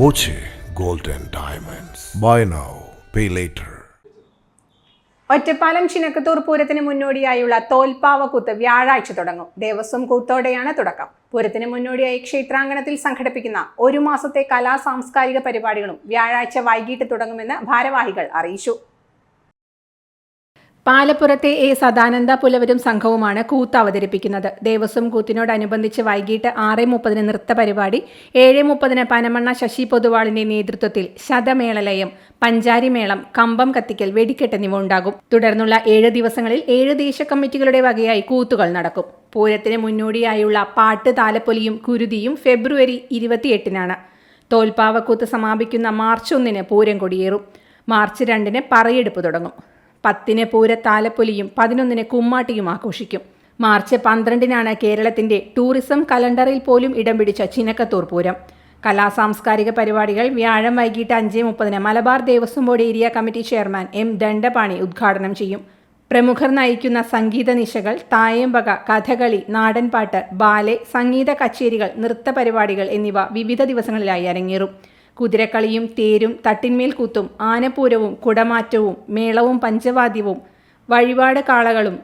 Boche gold and diamonds buy now pay later Ottapalam Chinakkathoor പൂരത്തിന് മുന്നോടിയായുള്ള തോൽപ്പാവക്കൂത്ത് വ്യാഴാഴ്ച തുടങ്ങും. ദേവസ്വം കൂത്തോടെയാണ് തുടക്കം. പൂരത്തിന് മുന്നോടിയായി ക്ഷേത്രാങ്കണത്തിൽ സംഘടിപ്പിക്കുന്ന ഒരു മാസത്തെ കലാ സാംസ്കാരിക പരിപാടികളും വ്യാഴാഴ്ച വൈകിട്ട് തുടങ്ങുമെന്ന് ഭാരവാഹികൾ അറിയിച്ചു. പാലപ്പുറത്തെ എ സദാനന്ദ പുലവരും സംഘവുമാണ് കൂത്ത് അവതരിപ്പിക്കുന്നത്. ദേവസ്വം കൂത്തിനോടനുബന്ധിച്ച് വൈകിട്ട് ആറ് മുപ്പതിന് നൃത്തപരിപാടി ഏഴ് മുപ്പതിന് പനമണ്ണ ശശി പൊതുവാളിന്റെ നേതൃത്വത്തിൽ ശതമേളലയം പഞ്ചാരിമേളം കമ്പം കത്തിക്കൽ വെടിക്കെട്ട് എന്നിവ ഉണ്ടാകും. തുടർന്നുള്ള ഏഴ് ദിവസങ്ങളിൽ ഏഴ് ദേശ കമ്മിറ്റികളുടെ വകയായി കൂത്തുകൾ നടക്കും. പൂരത്തിന് മുന്നോടിയായുള്ള പാട്ട് താലപ്പൊലിയും കുരുതിയും ഫെബ്രുവരി ഇരുപത്തിയെട്ടിനാണ്. തോൽപ്പാവക്കൂത്ത് സമാപിക്കുന്ന മാർച്ച് ഒന്നിന് പൂരം കൊടിയേറും. മാർച്ച് രണ്ടിന് പറയെടുപ്പ് തുടങ്ങും. പത്തിന് പൂര താലപ്പൊലിയും പതിനൊന്നിന് കുമ്മാട്ടിയും ആഘോഷിക്കും. മാർച്ച് പന്ത്രണ്ടിനാണ് കേരളത്തിന്റെ ടൂറിസം കലണ്ടറിൽ പോലും ഇടം പിടിച്ച ചിനക്കത്തൂർ പൂരം. കലാ സാംസ്കാരിക പരിപാടികൾ വ്യാഴം വൈകിട്ട് അഞ്ച് മുപ്പതിന് Malabar Devaswom board area committee chairman M Dandapani ഉദ്ഘാടനം ചെയ്യും. പ്രമുഖർ നയിക്കുന്ന സംഗീത നിശകൾ തായമ്പക കഥകളി നാടൻപാട്ട് ബാലെ സംഗീത കച്ചേരികൾ നൃത്ത പരിപാടികൾ എന്നിവ വിവിധ ദിവസങ്ങളിലായി അരങ്ങേറും. കുതിരക്കളിയും തേരും തട്ടിന്മേൽ കൂത്തും ആനപ്പൂരവും കുടമാറ്റവും മേളവും പഞ്ചവാദ്യവും വഴിപാട് കാളകളും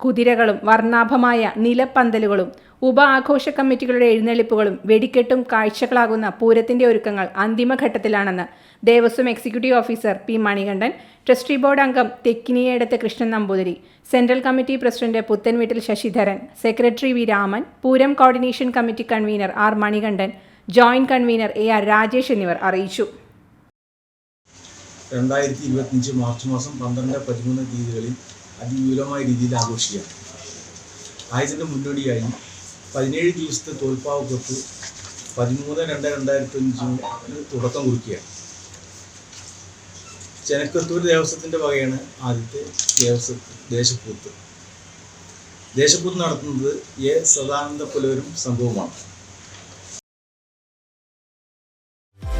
കുതിരകളും വർണാഭമായ നിലപ്പന്തലുകളും ഉപ ആഘോഷ കമ്മിറ്റികളുടെ എഴുന്നള്ളിപ്പുകളും വെടിക്കെട്ടും കാഴ്ചകളാകുന്ന പൂരത്തിന്റെ ഒരുക്കങ്ങൾ അന്തിമഘട്ടത്തിലാണെന്ന് Devaswom executive officer P Manikandan trustee board അംഗം Thekkiniyadath Krishnan Namboothiri central committee president Puthanveettil Sasidharan secretary V Raman Pooram coordination committee convener R Manikandan joint convener A R Rajesh എന്നിവർ അറിയിച്ചു. രണ്ടായിരത്തി ഇരുപത്തിയഞ്ച് മാർച്ച് മാസം പന്ത്രണ്ട് പതിമൂന്ന് തീയതികളിൽ അതിവിപുലമായ രീതിയിൽ ആഘോഷിക്കാം. ആയതിന്റെ മുന്നോടിയായി പതിനേഴ് ദിവസത്തെ തോൽപ്പാവക്കൊത്ത് പതിമൂന്ന് രണ്ട് രണ്ടായിരത്തി അഞ്ചിന് തുടക്കം കുറിക്കുകയാണ്. ചെനക്കത്തൂർ ദേവസ്വത്തിന്റെ വകയാണ് ആദ്യത്തെ ദേവസ്വ ദേശപ്പൂത്ത് ദേശപ്പൂത്ത് നടത്തുന്നത് എ സദാനന്ദ പുലവരും സംഘവുമാണ്.